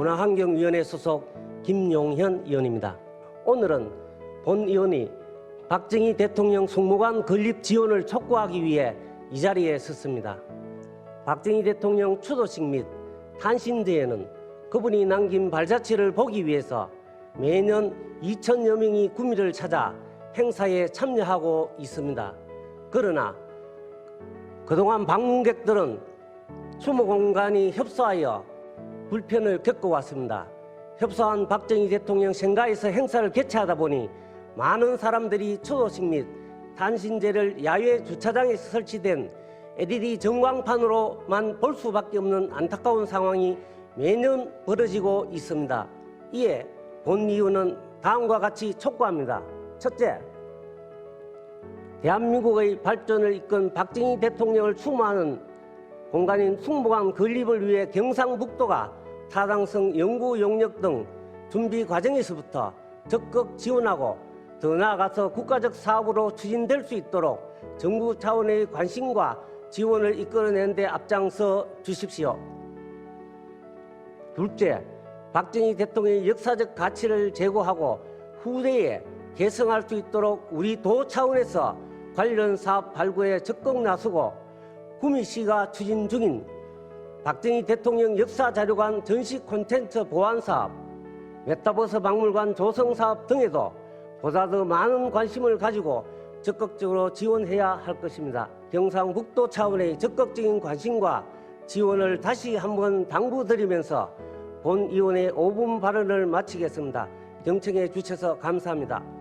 문화환경위원회 소속 김용현 의원입니다. 오늘은 본 의원이 박정희 대통령 송무관 건립 지원을 촉구하기 위해 이 자리에 섰습니다. 박정희 대통령 추도식 및 탄신대회는 그분이 남긴 발자취를 보기 위해서 매년 2천여 명이 구미를 찾아 행사에 참여하고 있습니다. 그러나 그동안 방문객들은 추모 공간이 협소하여 불편을 겪어왔습니다. 협소한 박정희 대통령 생가에서 행사를 개최하다 보니 많은 사람들이 추도식 및 단신제를 야외 주차장에 설치된 LED 전광판으로만 볼 수밖에 없는 안타까운 상황이 매년 벌어지고 있습니다. 이에 본 이유는 다음과 같이 촉구합니다. 첫째, 대한민국의 발전을 이끈 박정희 대통령을 추모하는 공간인 숭보관 건립을 위해 경상북도가 타당성 연구 용역 등 준비 과정에서부터 적극 지원하고 더 나아가서 국가적 사업으로 추진될 수 있도록 정부 차원의 관심과 지원을 이끌어내는 데 앞장서 주십시오. 둘째, 박정희 대통령의 역사적 가치를 제고하고 후대에 계승할 수 있도록 우리 도 차원에서 관련 사업 발굴에 적극 나서고 구미시가 추진 중인 박정희 대통령 역사자료관 전시 콘텐츠 보완 사업, 메타버스 박물관 조성 사업 등에도 보다 더 많은 관심을 가지고 적극적으로 지원해야 할 것입니다. 경상북도 차원의 적극적인 관심과 지원을 다시 한번 당부드리면서 본 의원의 5분 발언을 마치겠습니다. 경청해 주셔서 감사합니다.